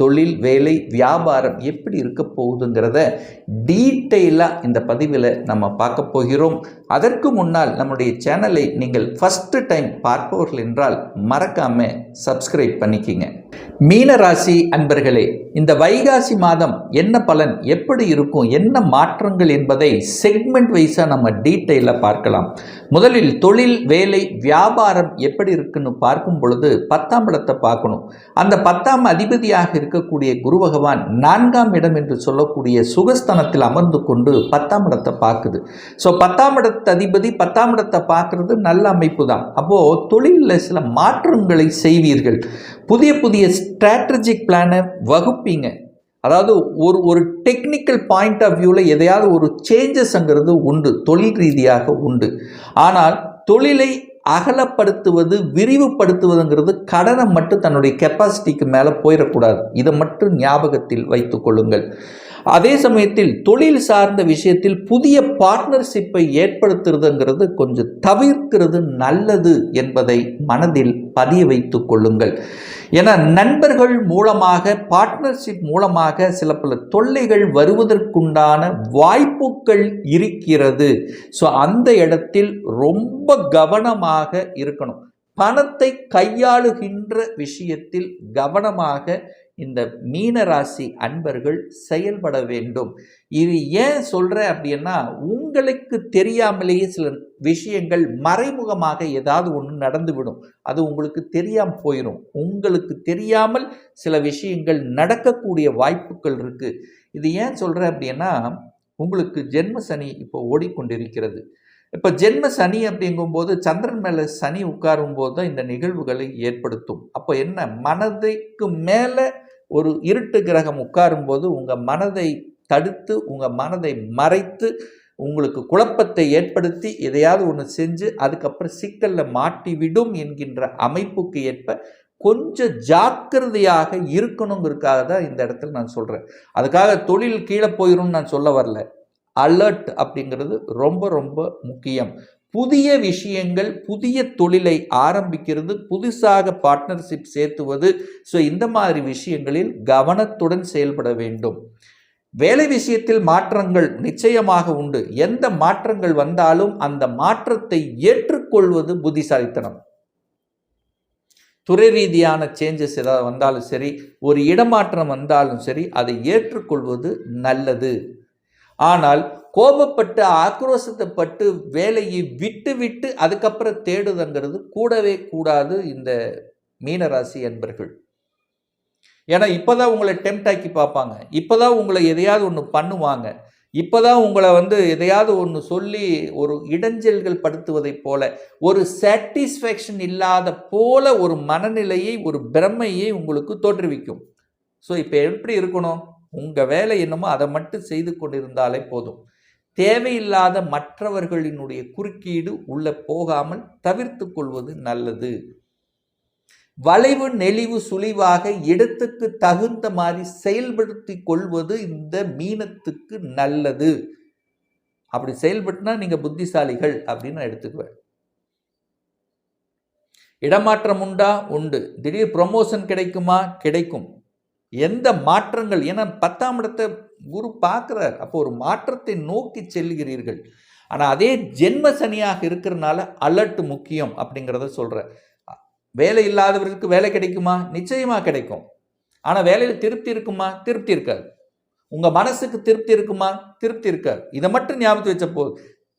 தொழில் வேலை வியாபாரம் எப்படி இருக்க போகுதுங்கிறத டீட்டெயிலாக இந்த பதிவில் நம்ம பார்க்க போகிறோம். அதற்கு முன்னால் நம்முடைய சேனலை நீங்கள் ஃபஸ்ட்டு டைம் பார்ப்பவர்கள் என்றால் மறக்காமல் சப்ஸ்கிரைப் பண்ணிக்கிங்க. மீனராசி அன்பர்களே இந்த வைகாசி மாதம் என்ன பலன் எப்படி இருக்கும் என்ன மாற்றங்கள் என்பதை செக்மெண்ட் வைஸாக நம்ம டீட்டெயிலாக பார்க்கலாம். முதலில் தொழில் வேலை வியாபாரம் எப்படி இருக்குன்னு பார்க்கும் பொழுது பத்தாம் இடத்தை பார்க்கணும். அந்த பத்தாம் அதிபதியாக இருக்கக்கூடிய குரு பகவான் நான்காம் இடம் என்று சொல்லக்கூடிய சுகஸ்தானத்தில் அமர்ந்து கொண்டு பத்தாம் இடத்தை பார்க்குது. ஸோ பத்தாம் இடத்து அதிபதி பத்தாம் இடத்தை பார்க்கறது நல்ல அமைப்பு தான். அப்போது தொழிலில் சில மாற்றங்களை செய்வீர்கள். புதிய புதிய ஸ்ட்ராட்டஜிக் பிளானை வகுப்பீங்க. அதாவது ஒரு ஒரு டெக்னிக்கல் பாயிண்ட் ஆஃப் வியூவில் எதையாவது ஒரு சேஞ்சஸ்ங்கிறது உண்டு தொழில் ரீதியாக உண்டு. ஆனால் தொழிலை அகலப்படுத்துவது விரிவுபடுத்துவதுங்கிறது கடனை மட்டும் தன்னுடைய கெப்பாசிட்டிக்கு மேலே போயிடக்கூடாது. இதை மட்டும் ஞாபகத்தில் வைத்து கொள்ளுங்கள். அதே சமயத்தில் தொழில் சார்ந்த விஷயத்தில் புதிய பார்ட்னர்ஷிப்பை ஏற்படுத்துறதுங்கிறது கொஞ்சம் தவிர்க்கிறது நல்லது என்பதை மனதில் பதிய வைத்து கொள்ளுங்கள். என நண்பர்கள் மூலமாக பார்ட்னர்ஷிப் மூலமாக சில பல தொல்லைகள் வருவதற்குண்டான வாய்ப்புகள் இருக்கிறது. ஸோ அந்த இடத்தில் ரொம்ப கவனமாக இருக்கணும். பணத்தை கையாளுகின்ற விஷயத்தில் கவனமாக இந்த மீனராசி அன்பர்கள் செயல்பட வேண்டும். இது ஏன் சொல்கிறேன் அப்படின்னா உங்களுக்கு தெரியாமலேயே சில விஷயங்கள் மறைமுகமாக ஏதாவது ஒன்று நடந்துவிடும். அது உங்களுக்கு தெரியாமல் போயிடும் உங்களுக்கு தெரியாமல் சில விஷயங்கள் நடக்கக்கூடிய வாய்ப்புகள் இருக்குது இது ஏன் சொல்கிறேன் அப்படின்னா உங்களுக்கு ஜென்ம சனி இப்போ ஓடிக்கொண்டிருக்கிறது. இப்போ ஜென்ம சனி அப்படிங்கும்போது சந்திரன் மேலே சனி உட்காரும் போது தான் இந்த நிகழ்வுகளை ஏற்படுத்தும். அப்போ என்ன? மனதைக்கு மேலே ஒரு இருட்டு கிரகம் உட்காரும்போது உங்கள் மனதை தடுத்து உங்கள் மனதை மறைத்து உங்களுக்கு குழப்பத்தை ஏற்படுத்தி எதையாவது ஒன்று செஞ்சு அதுக்கப்புறம் சிக்கலில் மாட்டிவிடும் என்கின்ற அமைப்புக்கு ஏற்ப கொஞ்சம் ஜாக்கிரதையாக இருக்கணுங்கிறதுக்காக தான் இந்த இடத்துல நான் சொல்கிறேன் அதுக்காக தொழில் கீழே போயிடும்னு நான் சொல்ல வரல. அலர்ட் அப்படிங்கிறது ரொம்ப ரொம்ப முக்கியம். புதிய விஷயங்கள் புதிய தொழிலை ஆரம்பிக்கிறது புதுசாக பார்ட்னர்ஷிப் சேர்த்துவது. ஸோ இந்த மாதிரி விஷயங்களில் கவனத்துடன் செயல்பட வேண்டும். வேலை விஷயத்தில் மாற்றங்கள் நிச்சயமாக உண்டு. எந்த மாற்றங்கள் வந்தாலும் அந்த மாற்றத்தை ஏற்றுக்கொள்வது புத்திசாலித்தனம். துறை ரீதியான சேஞ்சஸ் ஏதாவது வந்தாலும் சரி ஒரு இடமாற்றம் வந்தாலும் சரி அதை ஏற்றுக்கொள்வது நல்லது. ஆனால் கோபப்பட்டு ஆக்ரோஷத்தைப்பட்டு வேலையை விட்டு விட்டு அதுக்கப்புறம் தேடுதங்கிறது கூடவே கூடாது இந்த மீனராசி என்பர்கள் ஏன்னா இப்போதான் உங்களை டெம்ட் ஆக்கி பார்ப்பாங்க. இப்போதான் உங்களை எதையாவது ஒன்று பண்ணுவாங்க. இப்போதான் உங்களை வந்து எதையாவது ஒன்று சொல்லி ஒரு இடைஞ்சல்கள் படுத்துவதைப் போல ஒரு சாட்டிஸ்ஃபேக்ஷன் இல்லாத போல ஒரு மனநிலையை ஒரு பிரமையை உங்களுக்கு தோற்றுவிக்கும். ஸோ இப்போ எப்படி இருக்கணும்? உங்கள் வேலை என்னமோ அதை மட்டும் செய்து கொண்டிருந்தாலே போதும். தேவையில்லாத மற்றவர்களினுடைய குறுக்கீடு உள்ள போகாமல் தவிர்த்து கொள்வது நல்லது. வளைவு நெளிவு சுழிவாக இடத்துக்கு தகுந்த மாதிரி செயல்படுத்தி கொள்வது இந்த மீனத்துக்கு நல்லது. அப்படி செயல்பட்டுனா நீங்கள் புத்திசாலிகள் அப்படின்னு நான் எடுத்துக்குவேன். இடமாற்றம் உண்டா? உண்டு. திடீர் ப்ரொமோஷன் கிடைக்குமா? கிடைக்கும். எந்த மாற்றங்கள்? ஏன்னா பத்தாம் இடத்தை குரு பார்க்குறார். அப்போ ஒரு மாற்றத்தை நோக்கி செல்கிறீர்கள். ஆனால் அதே ஜென்ம சனியாக இருக்கிறனால அலர்ட் முக்கியம் அப்படிங்கிறத சொல்கிறேன் வேலை இல்லாதவர்களுக்கு வேலை கிடைக்குமா? நிச்சயமாக கிடைக்கும். ஆனால் வேலையில் திருப்தி இருக்குமா? திருப்தி இருக்காது. உங்கள் மனசுக்கு திருப்தி இருக்குமா? திருப்தி இருக்காது. இதை மட்டும் ஞாபகத்து வச்ச போது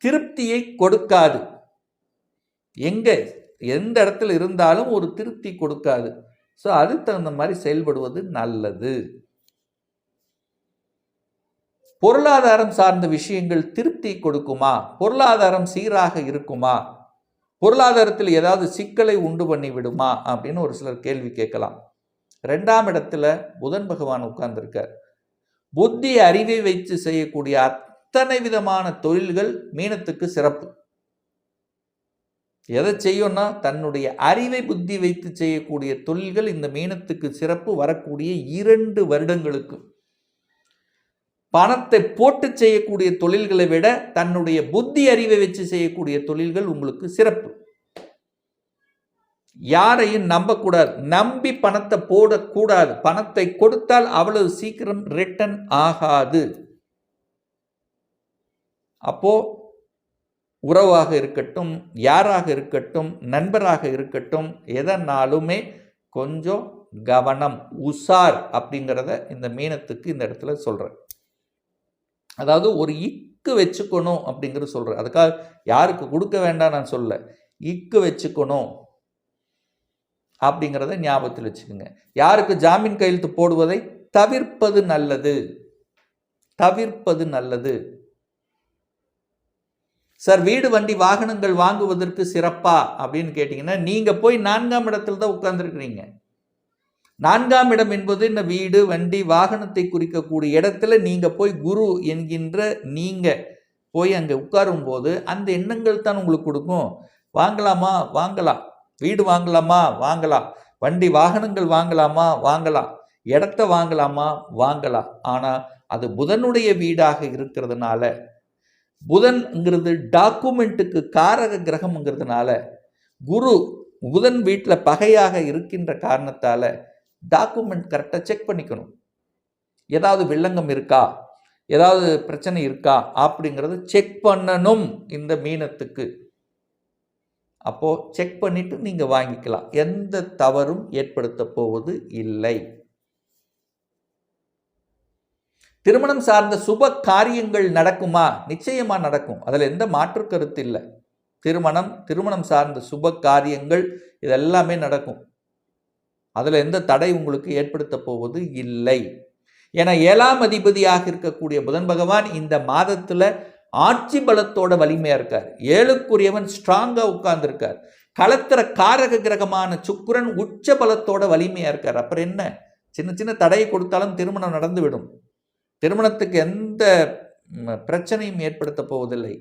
திருப்தியை கொடுக்காது. எங்கே? எந்த இடத்துல இருந்தாலும் ஒரு திருப்தி கொடுக்காது. ஸோ அதுக்கு தகுந்த மாதிரி செயல்படுவது நல்லது. பொருளாதாரம் சார்ந்த விஷயங்கள் திருப்தி கொடுக்குமா? பொருளாதாரம் சீராக இருக்குமா? பொருளாதாரத்தில் ஏதாவது சிக்கலை உண்டு பண்ணி விடுமா? அப்படின்னு ஒரு சிலர் கேள்வி கேட்கலாம். ரெண்டாம் இடத்துல புதன் பகவான் உட்கார்ந்துருக்கார். புத்தி அறிவை வைத்து செய்யக்கூடிய அத்தனை விதமான தொழில்கள் மீனத்துக்கு சிறப்பு. எதை செய்யும்னா தன்னுடைய அறிவை புத்தி வைத்து செய்யக்கூடிய தொழில்கள் இந்த மீனத்துக்கு சிறப்பு வரக்கூடிய இரண்டு வருடங்களுக்கு. பணத்தை போட்டு செய்யக்கூடிய தொழில்களை விட தன்னுடைய புத்தி அறிவை வச்சு செய்யக்கூடிய தொழில்கள் உங்களுக்கு சிறப்பு. யாரையும் நம்பக்கூடாது. நம்பி பணத்தை போடக்கூடாது. பணத்தை கொடுத்தால் அவ்வளவு சீக்கிரம் ரிட்டன் ஆகாது. அப்போ உறவாக இருக்கட்டும் யாராக இருக்கட்டும் நண்பராக இருக்கட்டும் எதனாலுமே கொஞ்சம் கவனம் உசார் அப்படிங்கிறத இந்த மீனத்துக்கு இந்த இடத்துல சொல்கிறேன் அதாவது ஒரு இக்கு வச்சுக்கணும் அப்படிங்கிறது சொல்கிறேன் அதுக்காக யாருக்கு கொடுக்க வேண்டாம் நான் சொல்ல இக்கு வச்சுக்கணும் அப்படிங்கிறத ஞாபகத்தில் வச்சுக்கோங்க. யாருக்கு ஜாமீன் கையெழுத்து போடுவதை தவிர்ப்பது நல்லது. தவிர்ப்பது நல்லது. சார் வீடு வண்டி வாகனங்கள் வாங்குவதற்கு சிறப்பா அப்படின்னு கேட்டிங்கன்னா நீங்கள் போய் நான்காம் இடத்துல தான் உட்காந்துருக்குறீங்க நான்காம் இடம் என்பது இந்த வீடு வண்டி வாகனத்தை குறிக்கக்கூடிய இடத்துல நீங்கள் போய் குரு என்கின்ற நீங்கள் போய் அங்கே உட்காரும் போது அந்த எண்ணங்கள் தான் உங்களுக்கு கொடுக்கும். வாங்கலாமா? வாங்கலாம். வீடு வாங்கலாமா? வாங்கலாம். வண்டி வாகனங்கள் வாங்கலாமா? வாங்கலாம். இடத்த வாங்கலாமா? வாங்கலாம். ஆனால் அது புதனுடைய வீடாக இருக்கிறதுனால புதன்ங்கிறது டாக்குமெண்ட்டுக்கு காரக கிரகம்ங்கிறதுனால குரு புதன் வீட்டில் பகையாக இருக்கின்ற காரணத்தால் டாக்குமெண்ட் கரெக்டாக செக் பண்ணிக்கணும். ஏதாவது வில்லங்கம் இருக்கா? ஏதாவது பிரச்சனை இருக்கா? அப்படிங்கிறத செக் பண்ணணும் இந்த மீனத்துக்கு. அப்போது செக் பண்ணிவிட்டு நீங்கள் வாங்கிக்கலாம். எந்த தவறும் ஏற்படுத்த போவது இல்லை. திருமணம் சார்ந்த சுப காரியங்கள் நடக்குமா? நிச்சயமாக நடக்கும். அதில் எந்த மாற்று கருத்து இல்லை. திருமணம் திருமணம் சார்ந்த சுப காரியங்கள் இதெல்லாமே நடக்கும். அதில் எந்த தடை உங்களுக்கு ஏற்படுத்த போவது இல்லை. ஏன்னா ஏழாம் அதிபதியாக இருக்கக்கூடிய புதன் பகவான் இந்த மாதத்தில் ஆட்சி பலத்தோட வலிமையாக இருக்கார். ஏழுக்குரியவன் ஸ்ட்ராங்காக உட்கார்ந்துருக்கார். களத்திர காரக கிரகமான சுக்குரன் உச்ச பலத்தோட வலிமையாக இருக்கார். அப்புறம் என்ன? சின்ன சின்ன தடையை கொடுத்தாலும் திருமணம் நடந்துவிடும். திருமணத்துக்கு எந்த பிரச்சனையும் ஏற்படுத்த போவதில்லை.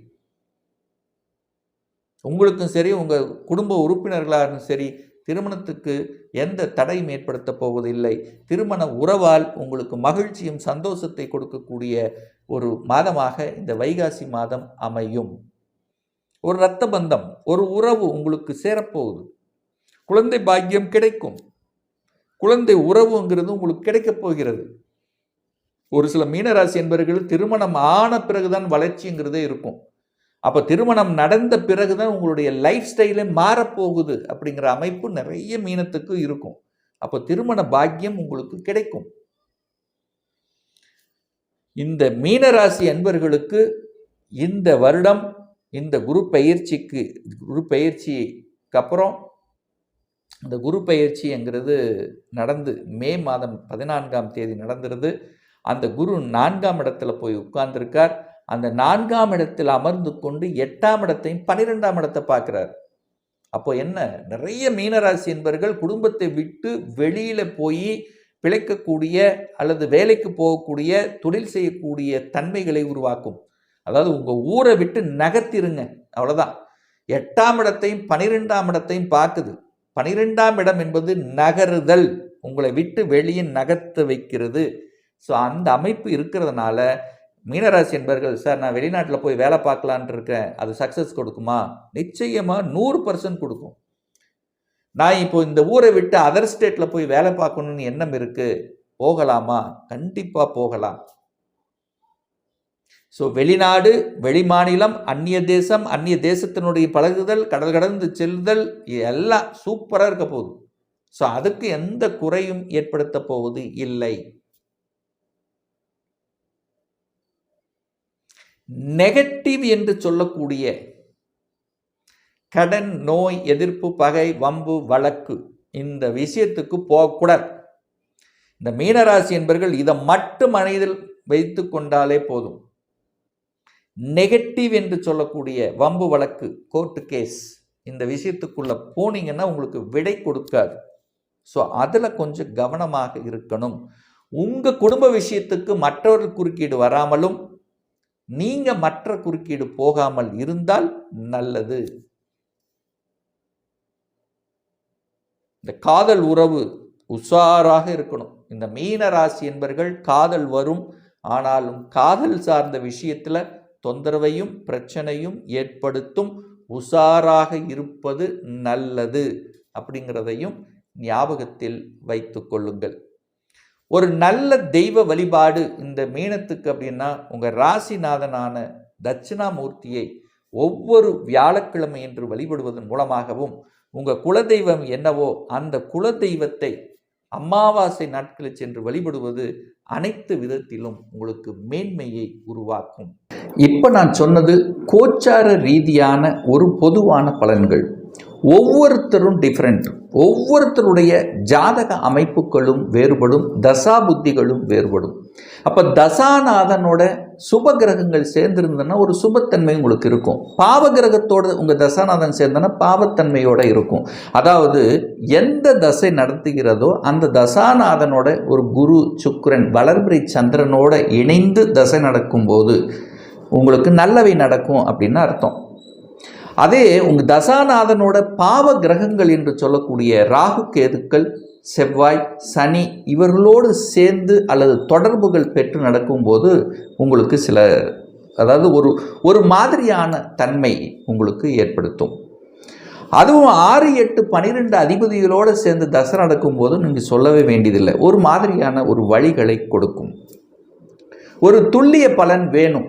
உங்களுக்கும் சரி உங்கள் குடும்ப உறுப்பினர்களாலும் சரி திருமணத்துக்கு எந்த தடையும் ஏற்படுத்தப் போவதில்லை. திருமண உறவால் உங்களுக்கு மகிழ்ச்சியும் சந்தோஷத்தை கொடுக்கக்கூடிய ஒரு மாதமாக இந்த வைகாசி மாதம் அமையும். ஒரு இரத்த பந்தம் ஒரு உறவு உங்களுக்கு சேரப்போகுது. குழந்தை பாக்கியம் கிடைக்கும். குழந்தை உறவுங்கிறது உங்களுக்கு கிடைக்கப் போகிறது. ஒரு சில மீனராசி என்பவர்கள் திருமணம் ஆன பிறகுதான் வளர்ச்சிங்கிறதே இருக்கும். அப்போ திருமணம் நடந்த பிறகு தான் உங்களுடைய லைஃப் ஸ்டைலே மாறப்போகுது அப்படிங்கிற அமைப்பு நிறைய மீனத்துக்கு இருக்கும். அப்போ திருமண பாக்கியம் உங்களுக்கு கிடைக்கும். இந்த மீனராசி அன்பர்களுக்கு இந்த வருடம் இந்த குரு பயிற்சிக்கு குரு பயிற்சிக்கு அப்புறம் இந்த குரு பயிற்சிங்கிறது நடந்து மே மாதம் பதினான்காம் தேதி நடந்துருது. அந்த குரு நான்காம் இடத்துல போய் உட்கார்ந்துருக்கார். அந்த நான்காம் இடத்தில் அமர்ந்து கொண்டு எட்டாம் இடத்தையும் பன்னிரெண்டாம் இடத்தை பார்க்குறார். அப்போ என்ன? நிறைய மீனராசி என்பவர்கள் குடும்பத்தை விட்டு வெளியில் போய் பிழைக்கக்கூடிய அல்லது வேலைக்கு போகக்கூடிய தொழில் செய்யக்கூடிய தன்மைகளை உருவாக்கும். அதாவது உங்கள் ஊரை விட்டு நகர்த்திருங்க. அவ்வளோதான் எட்டாம் இடத்தையும் பனிரெண்டாம் இடத்தையும் பார்க்குது. பனிரெண்டாம் இடம் என்பது நகருதல். உங்களை விட்டு வெளியே நகர்த்த வைக்கிறது. ஸோ அந்த அமைப்பு இருக்கிறதுனால மீனராசி என்பர்கள் சார் நான் வெளிநாட்டில் போய் வேலை பார்க்கலான் இருக்கேன். அது சக்ஸஸ் கொடுக்குமா? நிச்சயமாக நூறு பர்சன்ட் கொடுக்கும். நான் இப்போ இந்த ஊரை விட்டு அதர் ஸ்டேட்டில் போய் வேலை பார்க்கணுன்னு எண்ணம் இருக்குது போகலாமா? கண்டிப்பாக போகலாம். ஸோ வெளிநாடு வெளிமாநிலம் அந்நிய தேசம் அந்நிய தேசத்தினுடைய பழகுதல் கடல் கடந்து செல்லுதல் எல்லாம் சூப்பராக இருக்க போகுது. ஸோ அதுக்கு எந்த குறையும் ஏற்படுத்த போவது இல்லை. நெகட்டிவ் என்று சொல்லக்கூடிய கடன் நோய் எதிர்ப்பு பகை வம்பு வழக்கு இந்த விஷயத்துக்கு போகக்கூடாது. இந்த மீனராசி என்பர்கள் இதை மட்டும் மனதில் வைத்து கொண்டாலே போதும். நெகட்டிவ் என்று சொல்லக்கூடிய வம்பு வழக்கு கோர்ட்டு கேஸ் இந்த விஷயத்துக்குள்ளே போனீங்கன்னா உங்களுக்கு விடை கொடுக்காது. ஸோ அதில் கொஞ்சம் கவனமாக இருக்கணும். உங்கள் குடும்ப விஷயத்துக்கு மற்றவர்கள் குறுக்கீடு வராமலும் நீங்கள் மற்ற குறுக்கீடு போகாமல் இருந்தால் நல்லது. இந்த காதல் உறவு உஷாராக இருக்கணும். இந்த மீன ராசி என்பர்கள் காதல் வரும் ஆனாலும் காதல் சார்ந்த விஷயத்தில் தொந்தரவையும் பிரச்சனையும் ஏற்படுத்தும் உஷாராக இருப்பது நல்லது அப்படிங்கிறதையும் ஞாபகத்தில் வைத்து கொள்ளுங்கள். ஒரு நல்ல தெய்வ வழிபாடு இந்த மீனத்துக்கு அப்படின்னா உங்கள் ராசிநாதனான தட்சிணாமூர்த்தியை ஒவ்வொரு வியாழக்கிழமை என்று வழிபடுவதன் மூலமாகவும் உங்கள் குலதெய்வம் என்னவோ அந்த குலதெய்வத்தை அமாவாசை நாட்களில் சென்று வழிபடுவது அனைத்து விதத்திலும் உங்களுக்கு மேன்மையை உருவாக்கும். இப்போ நான் சொன்னது கோச்சார ரீதியான ஒரு பொதுவான பலன்கள். ஒவ்வொருத்தரும் டிஃப்ரெண்ட் ஒவ்வொருத்தருடைய ஜாதக அமைப்புகளும் வேறுபடும் தசா புத்திகளும் வேறுபடும். அப்போ தசாநாதனோட சுப கிரகங்கள் சேர்ந்துருந்ததுன்னா ஒரு சுபத்தன்மை உங்களுக்கு இருக்கும். பாவ கிரகத்தோட உங்கள் தசாநாதன் சேர்ந்தனா பாவத்தன்மையோட இருக்கும். அதாவது எந்த தசை நடத்துகிறதோ அந்த தசாநாதனோட ஒரு குரு சுக்கரன் வளர்பிறை சந்திரனோட இணைந்து தசை நடக்கும்போது உங்களுக்கு நல்லவை நடக்கும் அப்படின்னு அர்த்தம். அதே உங்கள் தசாநாதனோட பாவ கிரகங்கள் என்று சொல்லக்கூடிய ராகு கேதுக்கள் செவ்வாய் சனி இவர்களோடு சேர்ந்து அல்லது தொடர்புகள் பெற்று நடக்கும்போது உங்களுக்கு சில அதாவது ஒரு ஒரு மாதிரியான தன்மை உங்களுக்கு ஏற்படுத்தும். அதுவும் ஆறு எட்டு பனிரெண்டு அதிபதிகளோடு சேர்ந்து தசை நடக்கும்போது நீங்கள் சொல்லவே வேண்டியதில்லை. ஒரு மாதிரியான ஒரு வழிகளை கொடுக்கும். ஒரு துல்லிய பலன் வேணும்.